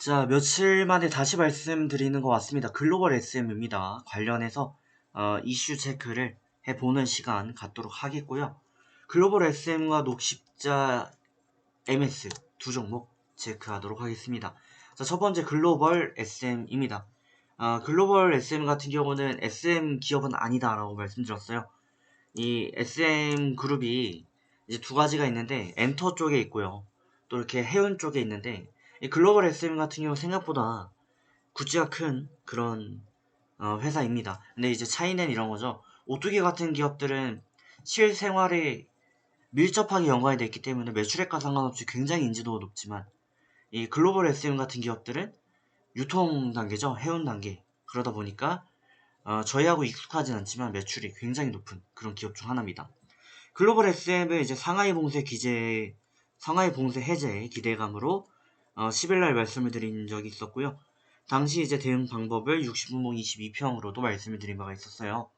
자, 며칠 만에 다시 말씀드리는 것 같습니다. 글로벌 SM입니다. 관련해서 어, 이슈 체크를 해보는 시간 갖도록 하겠고요. 글로벌 SM과 녹십자 MS 두 종목 체크하도록 하겠습니다. 자, 첫 번째 글로벌 SM입니다. 어, 글로벌 SM 같은 경우는 SM 기업은 아니다라고 말씀드렸어요. 이 SM 그룹이 이제 두 가지가 있는데 엔터 쪽에 있고요. 또 이렇게 해운 쪽에 있는데 이 글로벌 SM 같은 경우 생각보다 굿즈가 큰 그런 어, 회사입니다. 근데 이제 차이는 이런 거죠. 오뚜기 같은 기업들은 실생활에 밀접하게 연관이 돼 있기 때문에 매출액과 상관없이 굉장히 인지도가 높지만 이 글로벌 SM 같은 기업들은 유통 단계죠. 해운 단계. 그러다 보니까 어, 저희하고 익숙하진 않지만 매출이 굉장히 높은 그런 기업 중 하나입니다. 글로벌 SM은 이제 상하이 봉쇄 기재, 상하이 봉쇄 해제 기대감으로 어, 10일날 말씀을 드린 적이 있었고요. 당시 이제 대응 방법을 60분봉 22평으로도 말씀을 드린 바가 있었어요.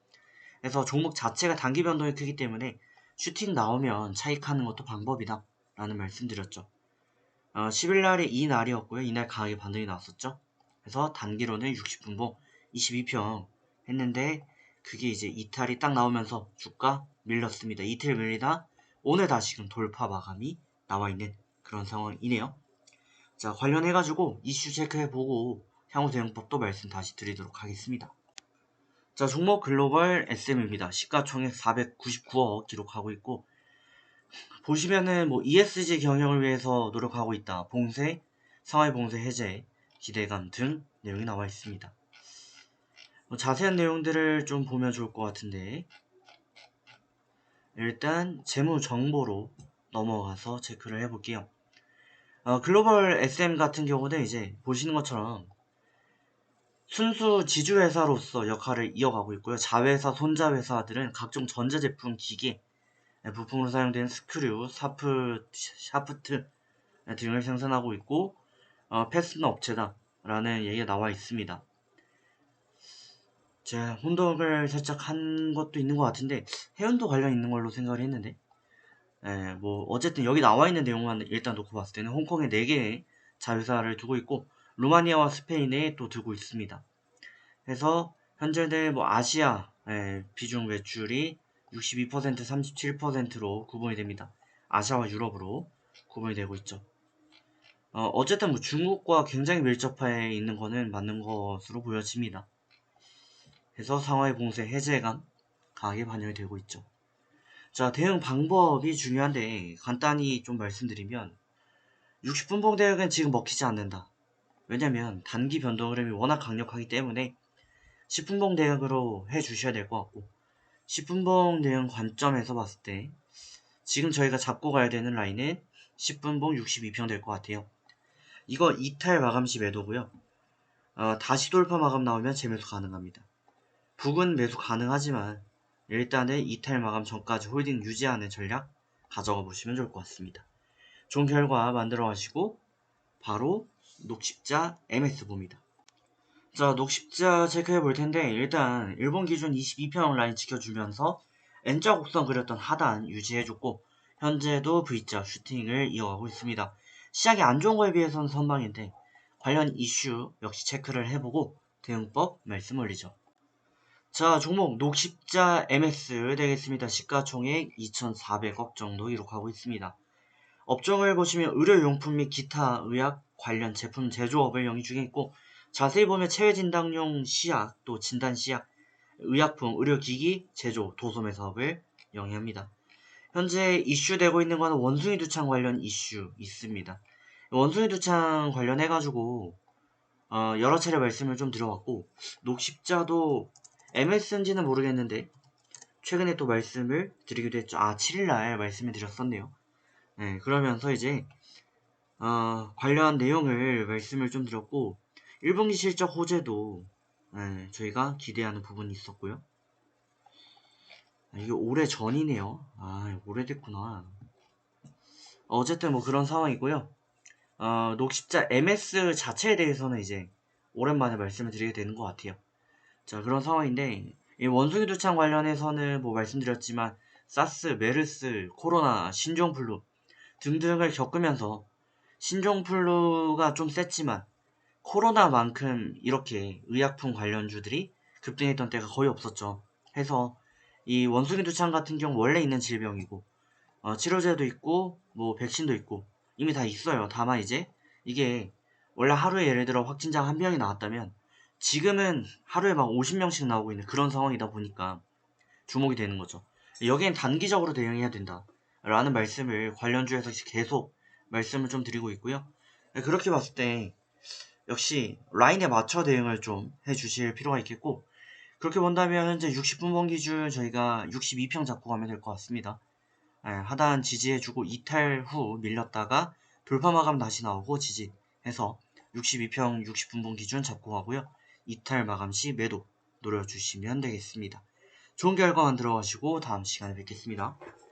그래서 종목 자체가 단기 변동이 크기 때문에 슈팅 나오면 차익하는 것도 방법이다 라는 말씀 드렸죠. 어, 10일날이 이 날이었고요. 이날 강하게 반등이 나왔었죠. 그래서 단기로는 60분봉 22평 했는데 그게 이제 이탈이 딱 나오면서 주가 밀렸습니다. 이틀 밀리다 오늘 다시금 돌파 마감이 나와 있는 그런 상황이네요. 자 관련해가지고 이슈 체크해보고 향후 대응법도 말씀 다시 드리도록 하겠습니다. 자 종목 글로벌 SM입니다. 시가총액 499억 기록하고 있고 보시면은 뭐 ESG 경영을 위해서 노력하고 있다. 봉쇄, 상하이 봉쇄 해제, 기대감 등 내용이 나와 있습니다. 뭐 자세한 내용들을 좀 보면 좋을 것 같은데 일단 재무 정보로 넘어가서 체크를 해볼게요. 어, 글로벌 SM 같은 경우는 이제 보시는 것처럼 순수 지주회사로서 역할을 이어가고 있고요. 자회사, 손자회사들은 각종 전자제품, 기계, 부품으로 사용된 스크류, 사프, 샤프트 등을 생산하고 있고 어, 패스너 업체다라는 얘기가 나와 있습니다. 제가 혼동을 살짝 한 것도 있는 것 같은데 해운도 관련 있는 걸로 생각을 했는데 예, 뭐 어쨌든 여기 나와 있는 내용만 일단 놓고 봤을 때는 홍콩에 4개의 자회사를 두고 있고 루마니아와 스페인에 또 두고 있습니다. 그래서 현재는 뭐 아시아 예, 비중 매출이 62% 37%로 구분이 됩니다. 아시아와 유럽으로 구분이 되고 있죠. 어, 어쨌든 뭐 중국과 굉장히 밀접해 있는 거는 맞는 것으로 보여집니다. 그래서 상하이 봉쇄 해제감 강하게 반영이 되고 있죠. 자, 대응 방법이 중요한데 간단히 좀 말씀드리면 60분 봉 대응은 지금 먹히지 않는다. 왜냐면 단기 변동 흐름이 워낙 강력하기 때문에 10분봉 대응으로 해 주셔야 될 것 같고 10분봉 대응 관점에서 봤을 때 지금 저희가 잡고 가야 되는 라인은 10분봉 62평 될 것 같아요. 이거 이탈 마감 시 매도고요. 어, 다시 돌파 마감 나오면 재매수 가능합니다. 북은 매수 가능하지만 일단은 이탈 마감 전까지 홀딩 유지하는 전략 가져가 보시면 좋을 것 같습니다. 좋은 결과 만들어 가시고 바로 녹십자 MS 봅니다. 자, 녹십자 체크해 볼 텐데 일단 일본 기준 22평 라인 지켜주면서 N자 곡선 그렸던 하단 유지해줬고 현재도 V자 슈팅을 이어가고 있습니다. 시작이 안 좋은 거에 비해서는 선방인데 관련 이슈 역시 체크를 해보고 대응법 말씀 올리죠. 자, 종목 녹십자 MS 되겠습니다. 시가총액 2,400억 정도 기록하고 있습니다. 업종을 보시면 의료용품 및 기타 의학 관련 제품 제조업을 영위 중에 있고 자세히 보면 체외진단용 시약, 또 진단시약, 의약품, 의료기기, 제조, 도소매 사업을 영위합니다. 현재 이슈되고 있는 것은 원숭이 두창 관련 이슈 있습니다. 원숭이 두창 관련해가지고 어, 여러 차례 말씀을 좀 드려왔고 녹십자도 MS인지는 모르겠는데 최근에 또 말씀을 드리기도 했죠. 아 7일날 말씀을 드렸었네요. 네, 그러면서 이제 어, 관련 내용을 말씀을 좀 드렸고 1분기 실적 호재도 네, 저희가 기대하는 부분이 있었고요. 아, 이게 오래 전이네요. 아 오래됐구나. 어쨌든 뭐 그런 상황이고요. 어, 녹십자 MS 자체에 대해서는 이제 오랜만에 말씀을 드리게 되는 것 같아요. 자 그런 상황인데 이 원숭이 두창 관련해서는 뭐 말씀드렸지만 사스, 메르스, 코로나, 신종플루 등등을 겪으면서 신종플루가 좀 셌지만 코로나만큼 이렇게 의약품 관련주들이 급등했던 때가 거의 없었죠. 해서 이 원숭이 두창 같은 경우 원래 있는 질병이고 어, 치료제도 있고 뭐 백신도 있고 이미 다 있어요. 다만 이제 이게 원래 하루에 예를 들어 확진자 한 명이 나왔다면 지금은 하루에 막 50명씩 나오고 있는 그런 상황이다 보니까 주목이 되는 거죠. 여기엔 단기적으로 대응해야 된다. 라는 말씀을 관련주에서 계속 말씀을 좀 드리고 있고요. 네, 그렇게 봤을 때 역시 라인에 맞춰 대응을 좀 해주실 필요가 있겠고 그렇게 본다면 현재 60분봉 기준 저희가 62평 잡고 가면 될 것 같습니다. 예, 하단 지지해주고 이탈 후 밀렸다가 돌파 마감 다시 나오고 지지해서 62평 60분봉 기준 잡고 가고요. 이탈 마감 시 매도 노려주시면 되겠습니다. 좋은 결과 만들어 가시고 다음 시간에 뵙겠습니다.